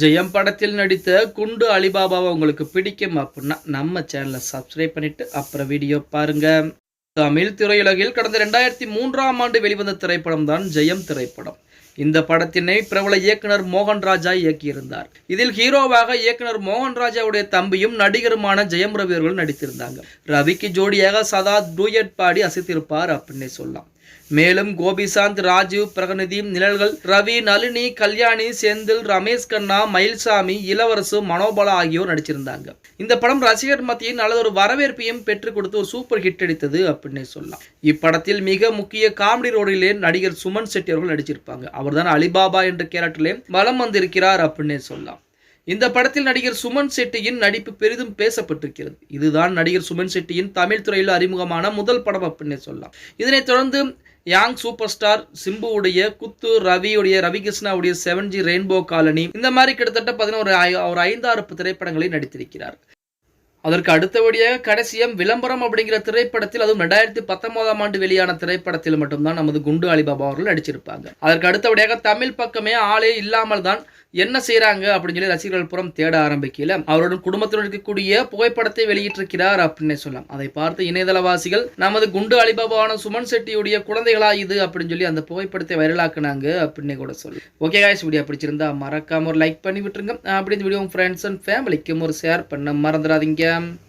ஜெயம் படத்தில் நடித்த குண்டு அலிபாபாவை உங்களுக்கு பிடிக்கும் அப்படின்னா நம்ம சேனலை சப்ஸ்கிரைப் பண்ணிட்டு அப்புறம் வீடியோ பாருங்க. தமிழ் திரையுலகில் கடந்த ரெண்டாயிரத்தி மூன்றாம் ஆண்டு வெளிவந்த திரைப்படம் தான் ஜெயம் திரைப்படம். இந்த படத்தினை பிரபல இயக்குனர் மோகன் ராஜா இயக்கியிருந்தார். இதில் ஹீரோவாக இயக்குனர் மோகன் ராஜாவுடைய தம்பியும் நடிகருமான ஜெயம் ரவி அவர்கள் நடித்திருந்தாங்க. ரவிக்கு ஜோடியாக சதா டூயட் பாடி அசைத்திருப்பார் அப்படின்னே சொல்லலாம். மேலும் கோபிசாந்த் ராஜீவ் பிரகநிதி நிழல்கள் ரவி நளினி கல்யாணி செந்தில் ரமேஷ் கண்ணா மயில்சாமி இளவரசு மனோபலா ஆகியோர் நடிச்சிருந்தாங்க. இந்த படம் ரசிகர் மத்தியில் நல்லதொரு வரவேற்பையும் பெற்றுக் கொடுத்து ஒரு சூப்பர் ஹிட் அடித்தது அப்படின்னே சொல்லலாம். இப்படத்தில் மிக முக்கிய காமெடி ரோடிலே நடிகர் சுமன் செட்டி அவர்கள் நடிச்சிருப்பாங்க. அவர்தான் அலிபாபா என்ற கேரக்டரிலே வலம் வந்திருக்கிறார் அப்படின்னு சொல்லலாம். இந்த படத்தில் நடிகர் சுமன் செட்டியின் நடிப்பு பெரிதும் பேசப்பட்டிருக்கிறது. இதுதான் நடிகர் சுமன் செட்டியின் தமிழ் துறையில் அறிமுகமான முதல் படம் அப்படின்னு சொல்லலாம். இதனைத் தொடர்ந்து யாங் சூப்பர் ஸ்டார் சிம்புவுடைய குத்து ரவியுடைய ரவிகிருஷ்ணாவுடைய செவன் ஜி ரெயின்போ காலனி இந்த மாதிரி கிட்டத்தட்ட பதினோரு ஒரு ஐந்தாறு திரைப்படங்களில் நடித்திருக்கிறார். அதற்கு அடுத்தபடியாக கடைசியம் விளம்பரம் அப்படிங்கிற திரைப்படத்தில் அதுவும் ரெண்டாயிரத்தி பத்தொன்பதாம் ஆண்டு வெளியான திரைப்படத்தில் மட்டும்தான் நமது குண்டு அலிபாபா அவர்கள் நடிச்சிருப்பாங்க. அதற்கு அடுத்தபடியாக தமிழ் பக்கமே ஆளே இல்லாமல் தான் என்ன செய்யறாங்க அப்படின்னு சொல்லி ரசிகர்கள் புறம் தேட ஆரம்பிக்கல அவருடன் குடும்பத்தில் இருக்கக்கூடிய புகைப்படத்தை வெளியிட்டிருக்கிறார் அப்படின்னு சொல்லலாம். அதை பார்த்து இணையதளவாசிகள் நமது குண்டு அலிபாபாவான சுமன் செட்டியுடைய குழந்தைகளா இது அப்படின்னு சொல்லி அந்த புகைப்படத்தை வைரலாக்குனாங்க அப்படின்னு கூட சொல்லு ஓகே காய்ஸ் வீடியோ பிடிச்சிருந்தா மறக்காம ஒரு லைக் பண்ணி விட்டுருங்க அப்படி இந்த வீடியோ ஃப்ரெண்ட்ஸ் அண்ட் ஃபேமிலிக்கும் ஒரு ஷேர் பண்ண மறந்துடாதீங்க. Instagram